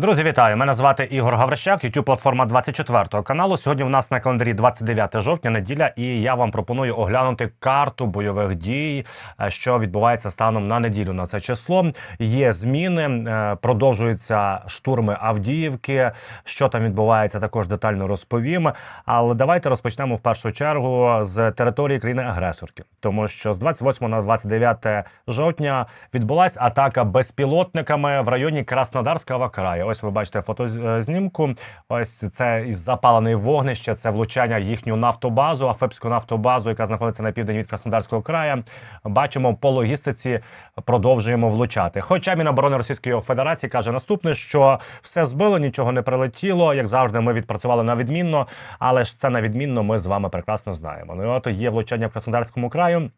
Друзі, вітаю! Мене звати Ігор Гаврищак, youtube платформа 24 каналу. Сьогодні в нас на календарі 29 жовтня, неділя, і я вам пропоную оглянути карту бойових дій, е, що відбувається станом на неділю на це число. Є зміни, е, продовжуються штурми Авдіївки. Що там відбувається, також детально розповім. Але давайте розпочнемо в першу чергу з території країни-агресорки, тому що з 28 на 29 жовтня відбулася атака безпілотниками в районі Краснодарського краю. Ось ви бачите фотознімку. Ось це із запаленої вогнища. Це влучання їхню нафтобазу, Афепську нафтобазу, яка знаходиться на південь від Краснодарського краю. Бачимо по логістиці, продовжуємо влучати. Хоча Міноборони Російської Федерації каже наступне, що все збило, нічого не прилетіло. Як завжди, ми відпрацювали на відмінно, але ж це на відмінно. Ми з вами прекрасно знаємо. Ну і от є влучання в Краснодарському краю.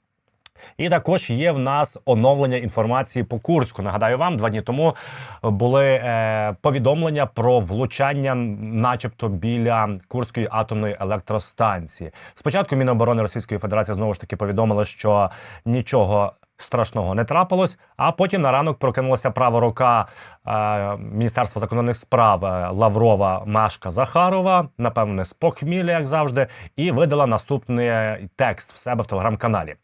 І також є в нас оновлення інформації по Курську. Нагадаю вам, два дні тому були е, повідомлення про влучання, начебто, біля Курської атомної електростанції. Спочатку Міноборони Російської Федерації знову ж таки повідомили, що нічого. Страшного не трапилось, а потім на ранок прокинулася права рука Міністерства закордонних справ е, Лаврова Машка Захарова, напевне, з похмілля, як завжди, і видала наступний текст в себе в телеграм-каналі.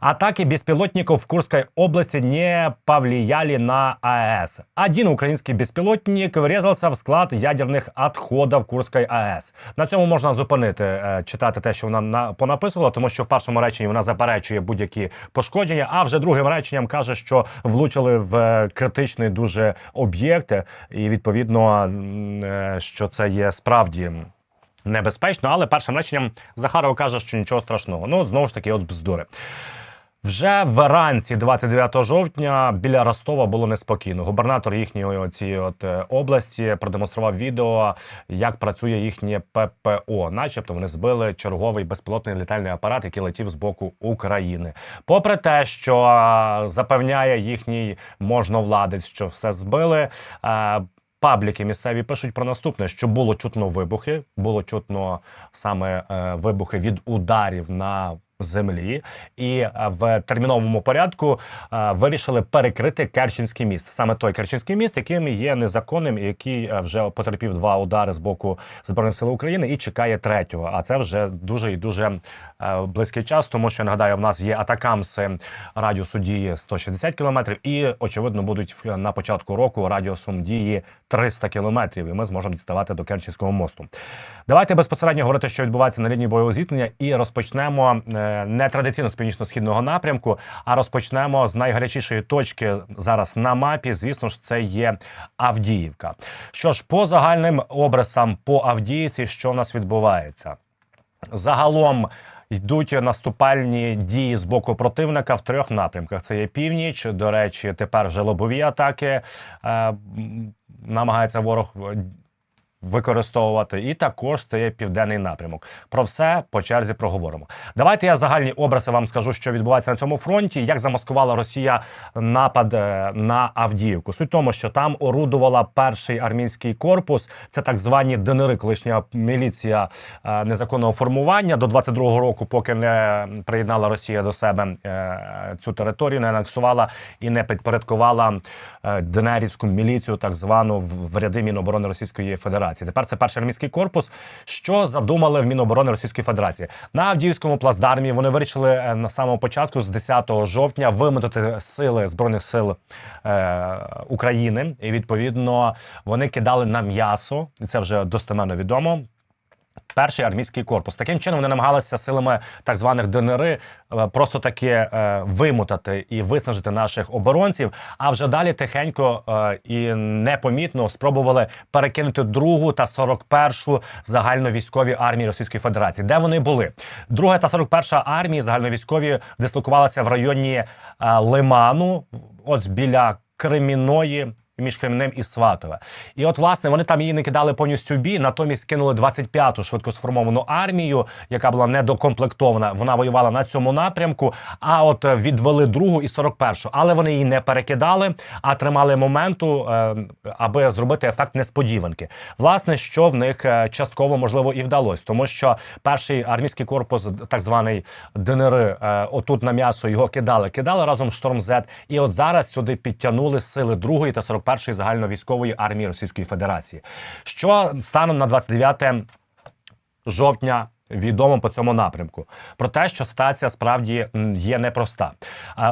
Атаки беспилотников в Курской области не повлияли на АЭС. Один украинский беспилотник врезался в склад ядерних відходів Курської АЕС. На цьому можна зупинити е, читати те, що вона на понаписувала, тому що в першому реченні вона заперечує будь-які пошкодження, а вже другим реченням каже, що влучили в е, критичний дуже об'єкт, і відповідно, е, що це є справді. Небезпечно, але першим реченням Захарова каже, що нічого страшного. Ну, знову ж таки, от бздури. Вже вранці, 29 жовтня, біля Ростова було неспокійно. Губернатор їхньої цієї от е, області продемонстрував відео, як працює їхнє ППО, начебто вони збили черговий безпілотний літальний апарат, який летів з боку України. Попри те, що е, запевняє їхній можновладець, що все збили. е, Пабліки місцеві пишуть про наступне: що було чутно вибухи, було чутно саме вибухи від ударів на землі, і е, в терміновому порядку е, вирішили перекрити Керченський міст. Саме той Керченський міст, яким є незаконним, який е, вже потерпів два удари з боку збройних сил України і чекає третього. А це вже дуже і дуже е, близький час, тому що я нагадаю, в нас є атакамси радіусу дії 160 кілометрів, і очевидно будуть на початку року радіусом дії 300 кілометрів, і ми зможемо діставати до Керченського мосту. Давайте безпосередньо говорити, що відбувається на лінії бойового зіткнення, і розпочнемо не традиційно з північно-східного напрямку, а розпочнемо з найгарячішої точки зараз на мапі. Звісно ж, це є Авдіївка. Що ж, по загальним образам по Авдіївці, що в нас відбувається? Загалом йдуть наступальні дії з боку противника в трьох напрямках: це є північ. До речі, тепер вже лобові атаки е, намагається ворог використовувати. І також це є південний напрямок. Про все по черзі проговоримо. Давайте я загальні образи вам скажу, що відбувається на цьому фронті. Як замаскувала Росія напад е, на Авдіївку? Суть в тому, що там орудувала перший армійський корпус. Це так звані ДНР, колишня міліція е, незаконного формування до 22-го року, поки не приєднала Росія до себе е, цю територію, не анексувала і не підпорядкувала ДНРівську міліцію, так звану в ряди Міноборони Російської Федерації. Тепер це перший армійський корпус. Що задумали в Міноборони Російської Федерації на Авдіївському плацдармі? Вони вирішили е, на самому початку з 10 жовтня вимотати сили збройних сил е, України, і відповідно вони кидали на м'ясо, і це вже достеменно відомо. Перший армійський корпус. Таким чином вони намагалися силами так званих ДНР е, просто таки е, вимотати і виснажити наших оборонців. А вже далі тихенько е, і непомітно спробували перекинути другу та 41-шу загальновійськові армії Російської Федерації. Де вони були? Друга та 41-ша армії загальновійськові дислокувалися в районі Лиману, ось біля Креміної між Кремнем і Сватове. І от, власне, вони там її не кидали повністю в бій, натомість кинули 25-ту швидкосформовану армію, яка була недокомплектована. Вона воювала на цьому напрямку. А от е, відвели другу і 41-шу. Але вони її не перекидали, а тримали моменту, е, аби зробити ефект несподіванки. Власне, що в них е, частково можливо і вдалося, тому що перший армійський корпус, так званий ДНР, отут на м'ясо його кидали, кидали разом з Шторм Зет. І от зараз сюди підтягнули сили другої та 41 41-ї загальновійськової армії Російської Федерації. Що станом на 29 жовтня відомо по цьому напрямку. Про те, що ситуація справді є непроста.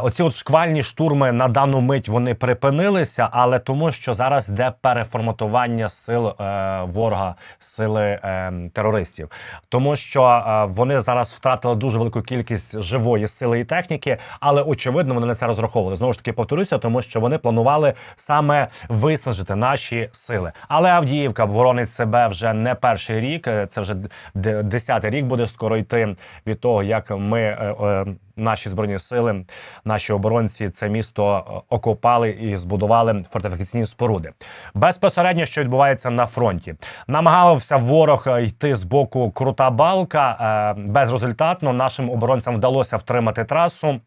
Оці от шквальні штурми на дану мить вони припинилися, але тому, що зараз йде переформатування сил е, ворога, сили е, терористів, тому що е, вони зараз втратили дуже велику кількість живої сили і техніки, але очевидно вони на це розраховували. Знову ж таки, повторюся, тому що вони планували саме виснажити наші сили. Але Авдіївка боронить себе вже не перший рік. Е, це вже 10 п'ятий рік буде скоро йти від того, як ми е, е, наші збройні сили, наші оборонці, це місто е, окопали і збудували фортифікаційні споруди. Безпосередньо, що відбувається на фронті, намагався ворог йти з боку крута балка безрезультатно. Нашим оборонцям вдалося втримати трасу.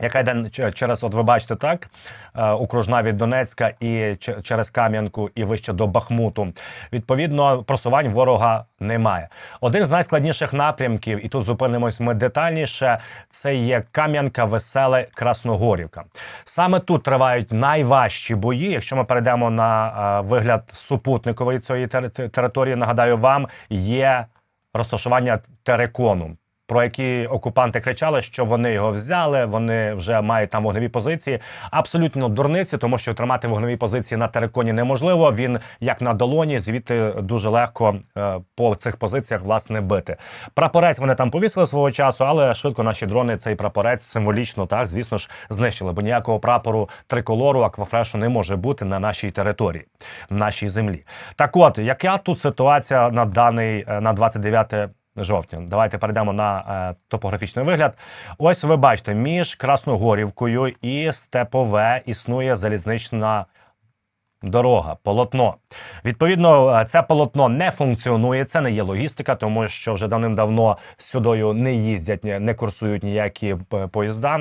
Яка йде через, от ви бачите, так е, окружна від Донецька і через Кам'янку і вище до Бахмуту. Відповідно, просувань ворога немає. Один з найскладніших напрямків, і тут зупинимось ми детальніше. Це є Кам'янка, Веселе, Красногорівка. Саме тут тривають найважчі бої. Якщо ми перейдемо на е, вигляд супутникової цієї тери- території, нагадаю вам, є розташування терекону. Про які окупанти кричали, що вони його взяли, вони вже мають там вогневі позиції. Абсолютно дурниці, тому що тримати вогневі позиції на териконі неможливо. Він як на долоні, звідти дуже легко е, по цих позиціях власне бити. Прапорець вони там повісили свого часу, але швидко наші дрони цей прапорець символічно так, звісно ж, знищили. Бо ніякого прапору триколору аквафрешу не може бути на нашій території, нашій землі. Так, от яка тут ситуація на даний е, на 29 жовтня. Давайте перейдемо на е, топографічний вигляд. Ось ви бачите, між Красногорівкою і Степове існує залізнична. Дорога, полотно. Відповідно, е, це полотно не функціонує. Це не є логістика, тому що вже давним-давно сюдою не їздять, не курсують ніякі е, поїзда.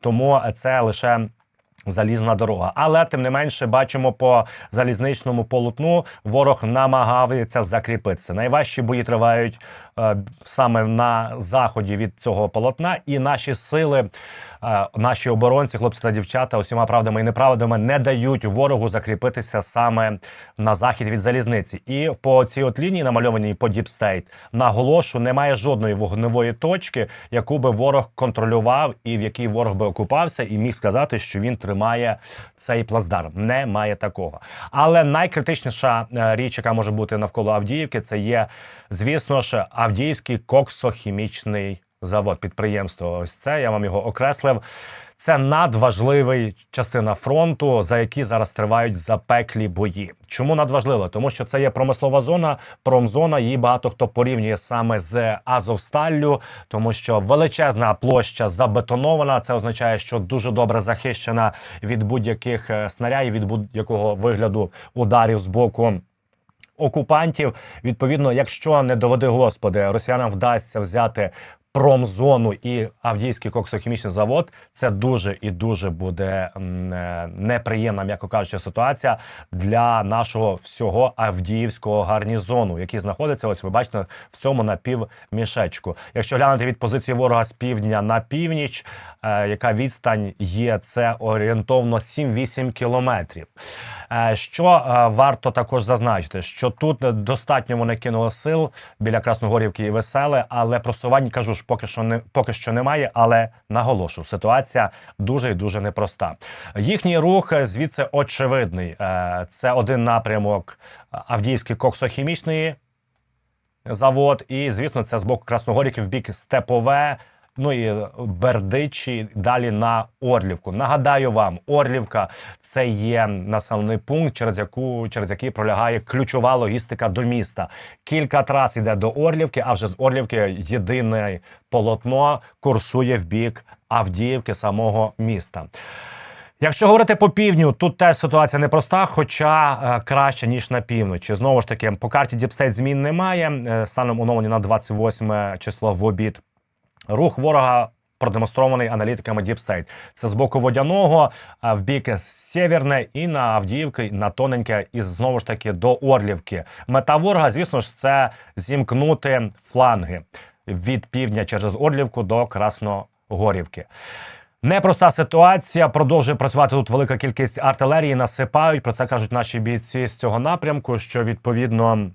Тому це лише залізна дорога. Але тим не менше бачимо по залізничному полотну, ворог намагається закріпитися. Найважчі бої тривають саме на заході від цього полотна, і наші сили, е, наші оборонці, хлопці та дівчата, усіма правдами і неправдами не дають ворогу закріпитися саме на захід від залізниці. І по цій от лінії, намальованій по Діпстейт, наголошу, немає жодної вогневої точки, яку би ворог контролював і в якій ворог би окупався, і міг сказати, що він тримає цей плацдарм. Немає такого. Але найкритичніша е, річ, яка може бути навколо Авдіївки, це є, звісно ж, Авдіївський коксохімічний завод, підприємство. Ось це я вам його окреслив. Це надважливий частина фронту, за які зараз тривають запеклі бої. Чому надважливо? Тому що це є промислова зона, промзона. Її багато хто порівнює саме з Азовсталлю, тому що величезна площа забетонована. Це означає, що дуже добре захищена від будь-яких е, снарядів, від будь-якого вигляду ударів з боку окупантів. Відповідно, якщо не доведи господи, росіянам вдасться взяти промзону і Авдіївський коксохімічний завод, це дуже і дуже буде е, неприємна, м'яко кажучи, ситуація для нашого всього Авдіївського гарнізону, який знаходиться. Ось ви бачите в цьому напівмішечку. Якщо глянути від позиції ворога з півдня на північ, е, яка відстань є, це орієнтовно 7-8 кілометрів. Е, Що варто також зазначити, що тут достатньо вони кинули сил біля Красногорівки і Веселе, але просувань кажу ж поки що не поки що немає. Але наголошу, ситуація дуже і дуже непроста. Їхній рух звідси очевидний. Е, Це один напрямок Авдіївський коксохімічний завод, і звісно, це з боку Красногоріків в бік Степове. Ну і Бердичі далі на Орлівку. Нагадаю вам, Орлівка це є населений пункт, через яку через який пролягає ключова логістика до міста. Кілька трас йде до Орлівки, а вже з Орлівки єдине полотно курсує в бік Авдіївки самого міста. Якщо говорити по півдню, тут теж ситуація непроста, хоча е, краще ніж на півночі. Знову ж таки, по карті Діпстейт змін немає. Е, станом оновлені на 28 число в обід. Рух ворога продемонстрований аналітиками Deep State. Це з боку водяного в бік Сєвєрне і на Авдіївки, на тоненьке, і знову ж таки до Орлівки. Мета ворога, звісно ж, це зімкнути фланги від півдня через Орлівку до Красногорівки. Непроста ситуація. Продовжує працювати тут велика кількість артилерії. Насипають. Про це кажуть наші бійці з цього напрямку. Що відповідно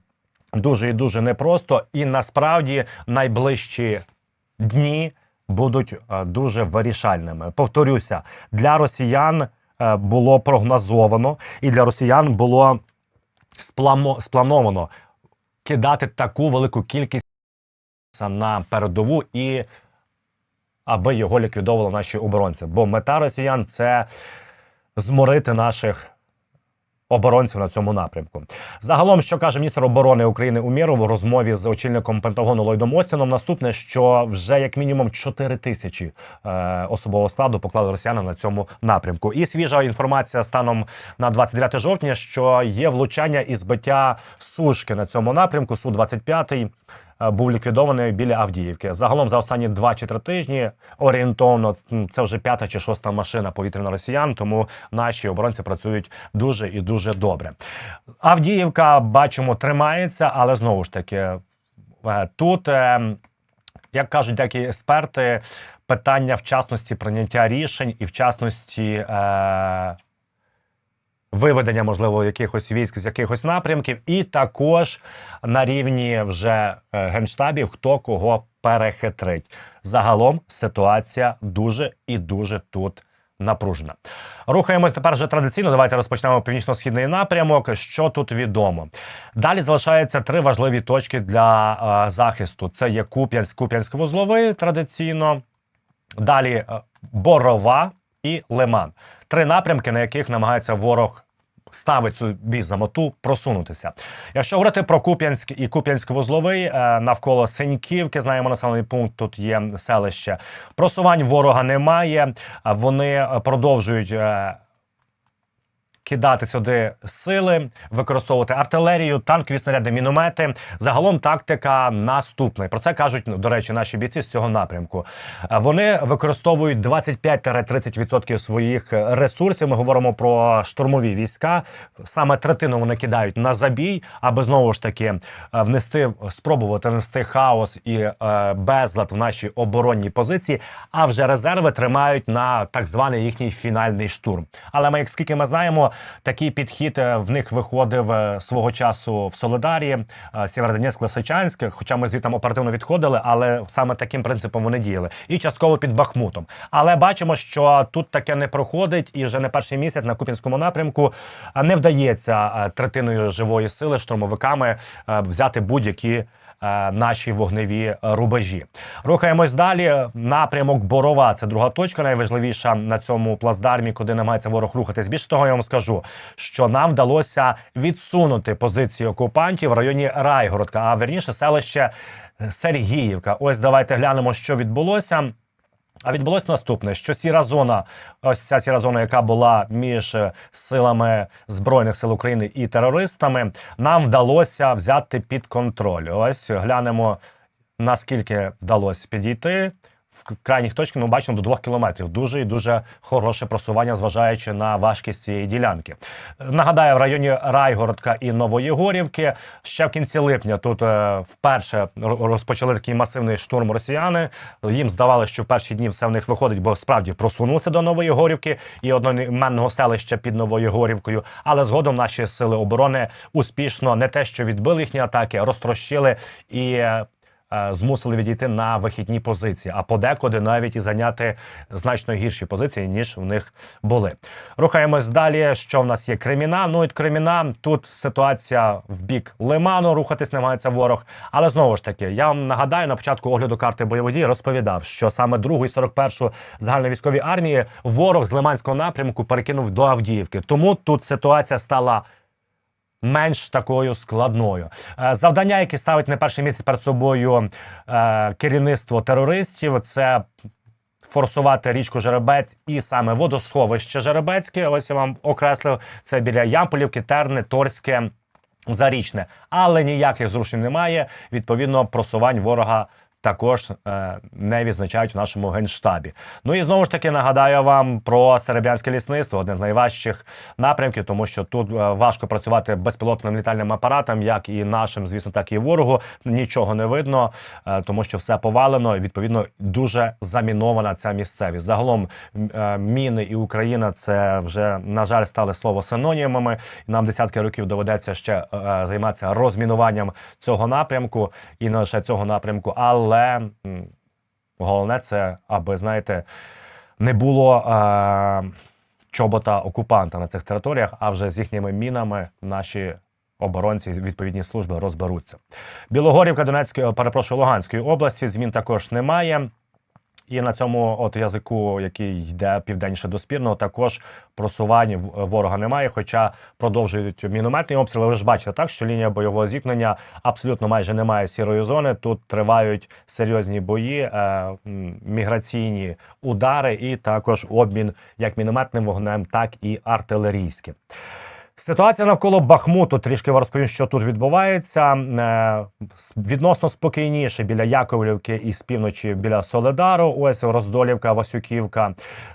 дуже і дуже непросто. І насправді найближчі дні будуть е, дуже вирішальними. Повторюся, для росіян е, було прогнозовано, і для росіян було сплановано кидати таку велику кількість на передову і аби його ліквідовували наші оборонці. Бо мета росіян це зморити наших оборонців на цьому напрямку. Загалом, що каже міністр оборони України Умєров у розмові з очільником Пентагону Ллойдом Остіном, наступне, що вже як мінімум 4 тисячі е, особового складу поклали росіяни на цьому напрямку. І свіжа інформація станом на 29 жовтня, що є влучання і збиття сушки на цьому напрямку. Су 25 е, був ліквідований біля Авдіївки. Загалом за останні 2 чи 3 тижні орієнтовно це вже п'ята чи шоста машина повітряна росіян. Тому наші оборонці працюють дуже і дуже добре. Авдіївка бачимо тримається, але знову ж таки е, тут. е, Як кажуть деякі експерти, питання вчасності прийняття рішень і вчасності е, виведення, можливо, якихось військ з якихось напрямків, і також на рівні вже е, генштабів, хто кого перехитрить. Загалом ситуація дуже і дуже тут напружена. Рухаємось тепер вже традиційно. Давайте розпочнемо північно-східний напрямок. Що тут відомо? Далі залишаються три важливі точки для е, захисту: це є Куп'янськ, Куп'янськ-Вузловий традиційно. Далі е, Борова і Лиман. Три напрямки, на яких намагається ворог ставить собі за мету просунутися. Якщо говорити про Куп'янськ і Куп'янськ-Вузловий, е, навколо Синьківки, знаємо населений пункт, тут є селище. Просувань ворога немає. Вони е, продовжують. Кидати сюди сили, використовувати артилерію, танкові снаряди, міномети. Загалом тактика наступна. Про це кажуть, ну, до речі, наші бійці з цього напрямку. Е, Вони використовують 25-30% своїх е, ресурсів. Ми говоримо про штурмові війська. Саме третину вони кидають на забій, аби знову ж таки е, внести, спробувати внести хаос і безлад в наші оборонні позиції. А вже резерви тримають на так званий їхній фінальний штурм. Але ми, як скільки ми знаємо, такий підхід е, в них виходив е, свого часу в Солидарі, е, Сєвєродонецьк, Лисичанськ, хоча ми звідти оперативно відходили, але саме таким принципом вони діяли. І частково під Бахмутом. Але бачимо, що тут таке не проходить, і вже не перший місяць на Купінському напрямку не вдається третиною живої сили штурмовиками взяти будь-які. Е, Наші вогневі рубежі рухаємось далі. Напрямок Борова це друга точка, найважливіша на цьому плацдармі, куди намагається ворог рухатись. Більше того, я вам скажу, що нам вдалося відсунути позиції окупантів в районі Райгородка, а верніше селище Сергіївка. Ось давайте глянемо, що відбулося. А відбулось наступне: що сіра зона, ось ця сіра зона, яка була між е, силами збройних сил України і терористами, нам вдалося взяти під контроль. Ось глянемо наскільки вдалося підійти. В крайніх точках ми бачимо до двох кілометрів. Дуже і дуже хороше просування, зважаючи на важкість цієї ділянки. Нагадаю, в районі Райгородка і Новоєгорівки ще в кінці липня тут е, вперше розпочали такий масивний штурм росіяни. Їм здавалося, що в перші дні все в них виходить, бо справді просунуться до Новоєгорівки і одноіменного селища під Новоєгорівкою. Але згодом наші сили оборони успішно не те, що відбили їхні атаки, розтрощили і. Е, Змусили відійти на вихідні позиції, а подекуди навіть і зайняти значно гірші позиції, ніж в них були. Рухаємось далі. Що в нас є Креміна? Ну і Креміна тут ситуація в бік Лиману, рухатись намагається ворог. Але знову ж таки, я вам нагадаю, на початку огляду карти бойових дій розповідав, що саме 2 і 41 загальновійськові армії ворог з Лиманського напрямку перекинув до Авдіївки. Тому тут ситуація стала менш такою складною. Е, Завдання, які ставить на перший місяць перед собою е, керівництво терористів, це форсувати річку Жеребець і саме водосховище Жеребецьке. Ось я вам окреслив це біля Ямполівки, Терни, Торське. Зарічне, але ніяких зрушень немає. Відповідно, просувань ворога також е, не відзначають в нашому генштабі. Ну і знову ж таки нагадаю вам про серебрянське лісництво, одне з найважчих напрямків, тому що тут е, важко працювати безпілотним літальним апаратом, як і нашим, звісно, так і ворогу. Нічого не видно, е, тому що все повалено. Відповідно, дуже замінована ця місцевість. Загалом міни і Україна це вже на жаль стали слово синонімами. Нам десятки років доведеться ще займатися розмінуванням цього напрямку і не лише цього напрямку, але м, головне це, аби знаєте, не було е, чобота окупанта на цих територіях, а вже з їхніми мінами наші. Оборонці відповідні служби розберуться. Білогорівка Донецької, перепрошую, Луганської області. Змін також немає. І на цьому от язику, який йде південніше до спірного, також просувань ворога немає. Хоча продовжують мінометні обстріли. Ви ж бачите, так що лінія бойового зіткнення абсолютно майже немає сірої зони. Тут тривають серйозні бої, е, міграційні удари, і також обмін як мінометним вогнем, так і артилерійським. Ситуація навколо Бахмуту трішки розповім, що тут відбувається. Е, Відносно спокійніше біля Яковлівки і з півночі біля Соледару. Ось Роздолівка, Васюківка.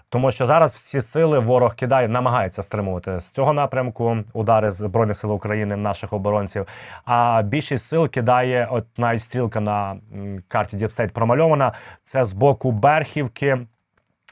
Тому що зараз всі сили ворог кидає, намагається стримувати з цього напрямку удари Збройних сил України, наших оборонців. А більшість сил кидає, от навіть стрілка на карті Діпстейт промальована. Це з боку Берхівки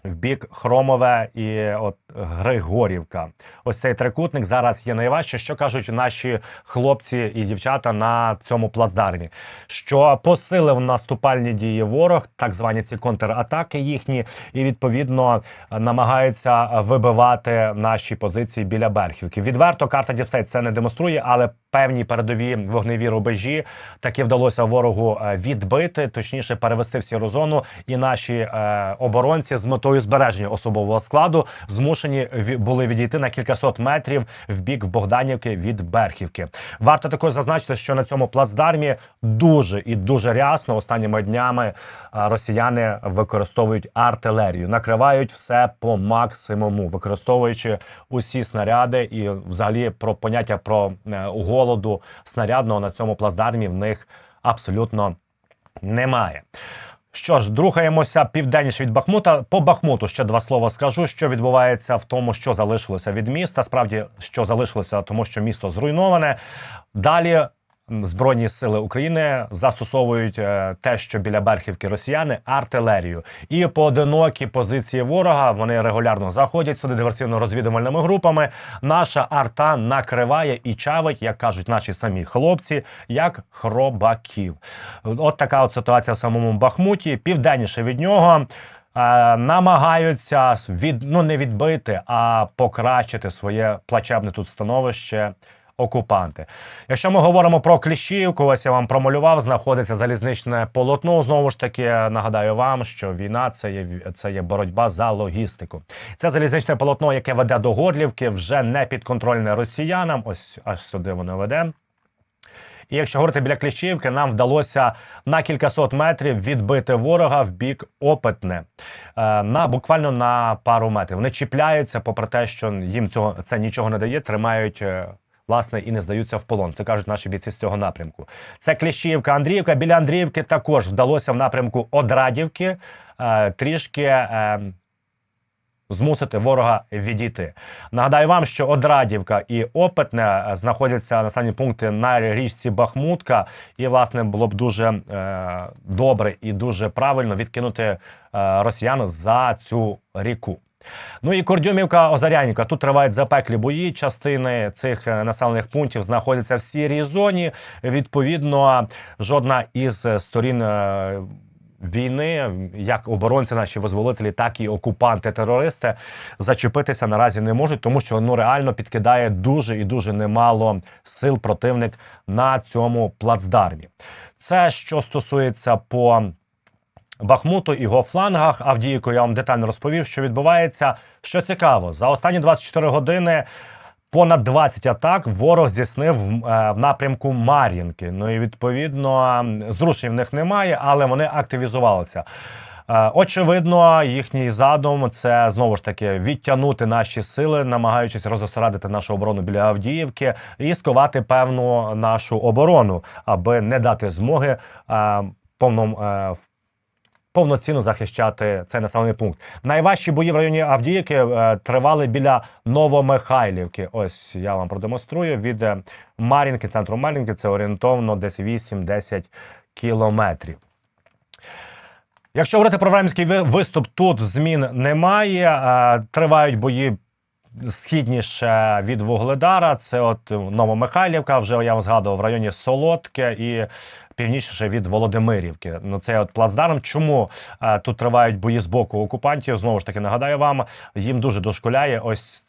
в бік Хромове і от Григорівка. Ось цей трикутник зараз є найважче. Що кажуть наші хлопці і дівчата на цьому плацдармі? Що посилив наступальні дії ворог, так звані ці контратаки їхні, і відповідно намагаються вибивати наші позиції біля Берхівки. Відверто карта Діпстейт це не демонструє, але певні передові вогневі рубежі таки вдалося ворогу е, відбити, точніше перевести в сіру і наші е, оборонці з метою збереження особового складу змушені ві- були відійти на кількасот метрів в бік Богданівки від Берхівки. Варто також зазначити, що на цьому плацдармі дуже і дуже рясно останніми днями е, росіяни використовують артилерію, накривають все по максимуму, використовуючи усі снаряди і взагалі про поняття про е, голоду снарядного на цьому плацдармі в них абсолютно немає. Що ж, друхаємося південніше від Бахмута. По Бахмуту ще два слова скажу, що відбувається в тому, що залишилося від міста. Справді, що залишилося, тому що місто зруйноване. Далі Збройні сили України застосовують е, те, що біля Берхівки росіяни артилерію. І поодинокі позиції ворога вони регулярно заходять сюди диверсивно-розвідувальними групами. Наша арта накриває і чавить, як кажуть наші самі хлопці, як хробаків. От така от ситуація в самому Бахмуті. Південніше від нього. е, Намагаються від ну не відбити, а покращити своє плачебне тут становище окупанти. Якщо ми говоримо про Кліщівку, ось я вам промалював, знаходиться залізничне полотно. Знову ж таки, нагадаю вам, що війна це є це є боротьба за логістику. Це залізничне полотно, яке веде до Горлівки, вже не підконтрольне росіянам. Ось аж сюди воно веде. І якщо говорити біля Кліщівки, нам вдалося на кількасот метрів відбити ворога в бік опитне е, на буквально на пару метрів. Вони чіпляються, попри те, що їм цього це нічого не дає, тримають. Власне, і не здаються в полон. Це кажуть наші бійці з цього напрямку. Це Кліщівка, Андріївка. Біля Андріївки також вдалося в напрямку Одрадівки е, трішки е, змусити ворога відійти. Нагадаю вам, що Одрадівка і Опитне е, знаходяться на самі пункти на річці Бахмутка, і власне було б дуже е, добре і дуже правильно відкинути е, росіян за цю ріку. Ну і Кордюмівка, Озарянівка. Тут тривають запеклі бої. Частини цих е, населених пунктів знаходяться в сірій зоні. Відповідно, жодна із сторін. е, Війни, як оборонці, наші визволителі, так і окупанти-терористи зачепитися наразі не можуть, тому що ну реально підкидає дуже і дуже немало сил противник на цьому плацдармі. Це що стосується по Бахмуту і його флангах. Авдіївку я вам детально розповів, що відбувається. Що цікаво, за останні 24 години. Понад 20 атак ворог здійснив е, в напрямку Мар'їнки. Ну і відповідно зрушень в них немає, але вони активізувалися. Е, Очевидно, їхній задум це знову ж таки відтягнути наші сили, намагаючись розосередити нашу оборону біля Авдіївки і сковати певну нашу оборону, аби не дати змоги е, повном, е, в- повноцінно захищати цей населений пункт. Найважчі бої в районі Авдіївки е, тривали біля Новомихайлівки. Ось я вам продемонструю від е, Мар'їнки, центру Мар'їнки. Це орієнтовно десь 8-10 кілометрів. Якщо говорити про времський виступ, тут змін немає. Е, Тривають бої східніше від Вугледара. Це от Новомихайлівка, вже я вам згадував в районі Солодке і північніше від Володимирівки. Ну це от плацдарм. Чому е, тут тривають бої з боку окупантів? Знову ж таки нагадаю вам, їм дуже дошкуляє ось.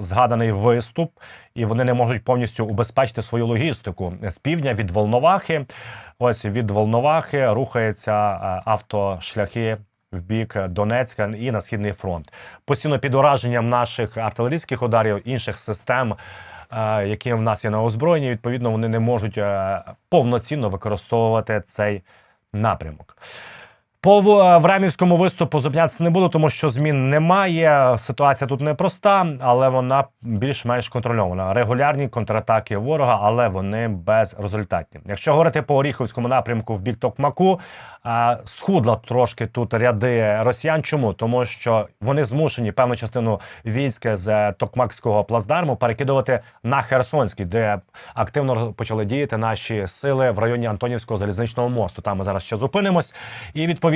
Згаданий виступ, і вони не можуть повністю убезпечити свою логістику з півдня від Волновахи. Ось від Волновахи рухаються е, автошляхи в бік Донецька і на східний фронт. Постійно під ураженням наших артилерійських ударів, інших систем, е, які в нас є на озброєнні, відповідно, вони не можуть е, повноцінно використовувати цей напрямок. По е, виступу зупинятися не буду, тому що змін немає. Ситуація тут непроста, але вона більш-менш контрольована. Регулярні контратаки ворога, але вони безрезультатні. Якщо говорити по Оріховському напрямку в бік Токмаку, е, схудла трошки тут ряди росіян. Чому? Тому що вони змушені певну частину військ з Токмакського плацдарму перекидувати на Херсонський, де активно почали діяти наші сили в районі Антонівського залізничного мосту. Там ми зараз ще зупинимось. І відповідно.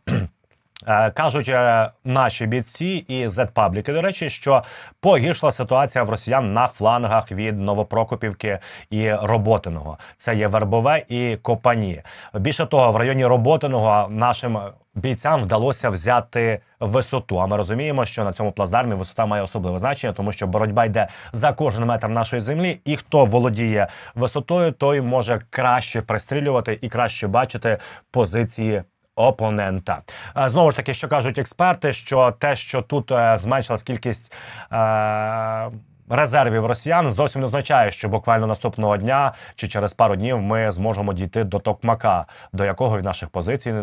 е, Кажуть е, наші бійці і Z-пабліки, до речі, що погіршила ситуація в росіян на флангах від Новопрокопівки і Роботиного. Це є Вербове і Копані. Більше того, в районі Роботиного нашим бійцям вдалося взяти висоту. А ми розуміємо, що на цьому плацдармі висота має особливе значення, тому що боротьба йде за кожен метр нашої землі, і хто володіє висотою, той може краще пристрілювати і краще бачити позиції. Опонента Е, знову ж таки, що кажуть експерти, що те, що тут е, зменшилась кількість е, резервів росіян, зовсім не означає, що буквально наступного дня чи через пару днів ми зможемо дійти до Токмака, до якого від наших позицій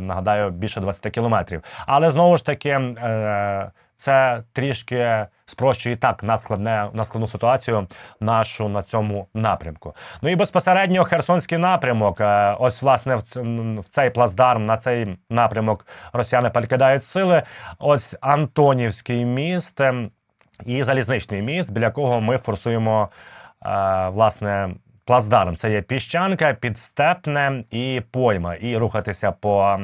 нагадаю більше 20 кілометрів. Але знову ж таки, це трішки спрощує так на складне на складну ситуацію нашу на цьому напрямку. Ну і безпосередньо Херсонський напрямок. Е, Ось власне в, цей плацдарм на цей напрямок росіяни перекидають сили. Ось Антонівський міст ем, і залізничний міст, біля якого ми форсуємо е, власне. Плацдарм це є піщанка, підстепне і пойма, і рухатися по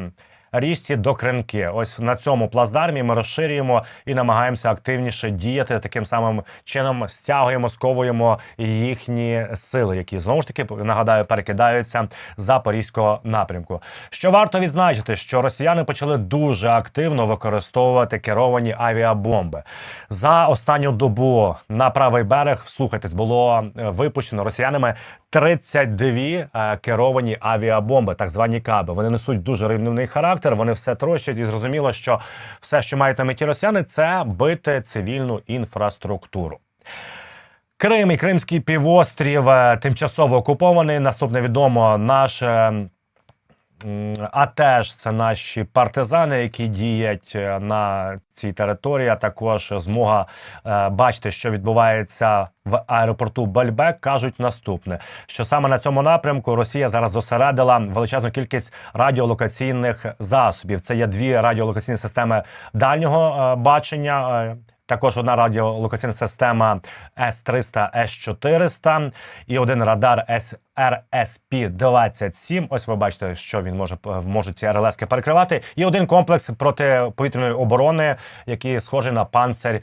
річці до Кринки. Ось на цьому плацдармі ми розширюємо і намагаємося активніше діяти. Таким самим чином стягуємо, сковуємо їхні сили, які знову ж таки нагадаю перекидаються запорізького напрямку. Що варто відзначити, що росіяни почали дуже активно використовувати керовані авіабомби за останню добу на правий берег. Вслухайтесь, було е, випущено росіянами 32 е, керовані авіабомби, так звані каби. Вони несуть дуже руйнівний характер. Вони все трощать, і зрозуміло, що все, що мають на меті росіяни, це бити цивільну інфраструктуру. Крим і Кримський півострів е, тимчасово окупований. Наступне відомо наш. А теж це наші партизани, які діють е, на цій території. А також змога е, бачити, що відбувається в аеропорту Бальбек. кажуть наступне: що саме на цьому напрямку Росія зараз зосередила величезну кількість радіолокаційних засобів. Це є дві радіолокаційні системи дальнього е, бачення. також одна радіолокаційна система С-300, С-400 і один радар RSP-27. Ось ви бачите, що він може може ці РЛСки перекривати. І один комплекс протиповітряної оборони, який схожий на панцирь е,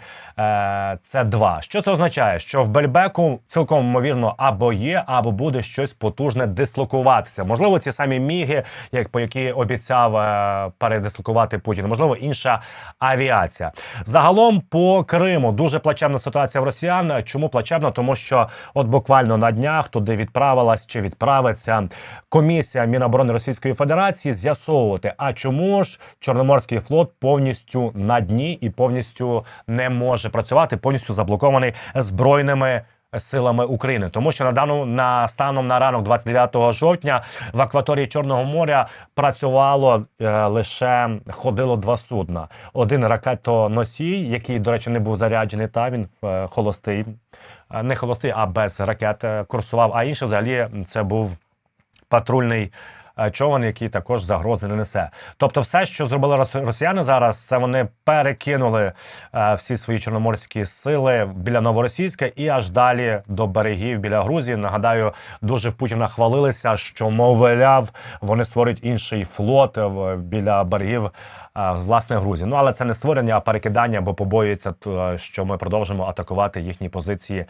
С-2. Що це означає? Що в Бельбеку цілком ймовірно або є, або буде щось потужне дислокуватися. Можливо, ці самі міги, як по які обіцяв е, передислокувати Путін, можливо, інша авіація. Загалом по Криму дуже плачевна ситуація в росіян. Чому плачевна? Тому що от буквально на днях туди відправилась чи відправиться комісія Міноборони Російської Федерації з'ясовувати, а чому ж Чорноморський флот повністю на дні і повністю не може працювати, повністю заблокований збройними. Силами України, тому що на дану на станом на ранок, 29 жовтня, в акваторії Чорного моря працювало е, лише ходило два судна. Один ракетоносій, який, до речі, не був заряджений, та він е, холостий, не холостий, а без ракет е, курсував. А інший взагалі це був патрульний е, човен, який також загрози не несе. Тобто, все, що зробили рос- росіяни зараз, це вони перекинули е, всі свої чорноморські сили біля новоросійська і аж далі до берегів біля Грузії. Нагадаю, дуже в Путіна хвалилися, що мовляв, вони створюють інший флот е, біля берегів. Е, Власне, Грузії. Ну але це не створення, а перекидання, бо побоюється, що ми продовжимо атакувати їхні позиції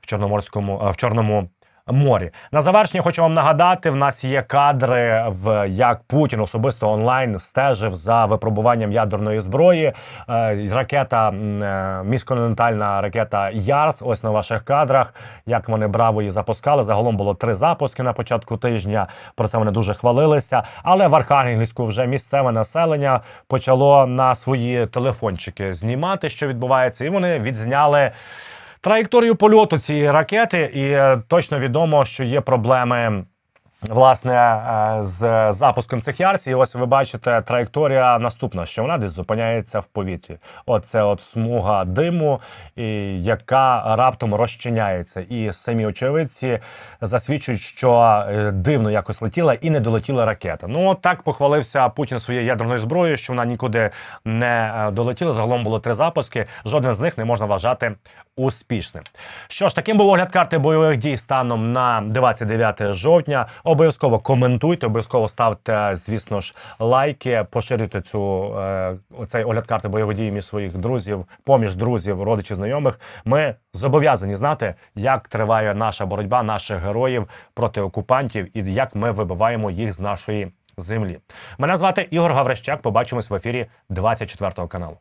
в Чорноморському е, в Чорному морі. На завершення хочу вам нагадати: в нас є кадри, в як Путін особисто онлайн стежив за випробуванням ядерної зброї. Е, Ракета е, міжконтинентальна ракета Ярс. Ось на ваших кадрах. Як вони браво її запускали. Загалом було три запуски на початку тижня. Про це вони дуже хвалилися. Але в Архангельську вже місцеве населення почало на свої телефончики знімати, що відбувається, і вони відзняли. Траєкторію польоту цієї ракети, і е, точно відомо, що є проблеми. Власне, е, з запуском цих ярсів, і ось ви бачите траєкторія наступна, що вона десь зупиняється в повітрі. Оце от смуга диму, яка раптом розчиняється. І самі очевидці засвідчують, що е, дивно якось летіла і не долетіла ракета. Ну от так похвалився Путін своєю ядерною зброєю, що вона нікуди не е, долетіла. Загалом було три запуски. Жоден з них не можна вважати успішним. Що ж, таким був огляд карти бойових дій станом на 29 жовтня. Обов'язково коментуйте, обов'язково ставте, звісно ж, лайки, поширюйте цю е, цей огляд карти бойових між своїх друзів, поміж друзів, родичів, знайомих. Ми зобов'язані знати, як триває наша боротьба наших героїв проти окупантів і як ми вибиваємо їх з нашої землі. Мене звати Ігор Гаврищак. Побачимось в ефірі 24 каналу.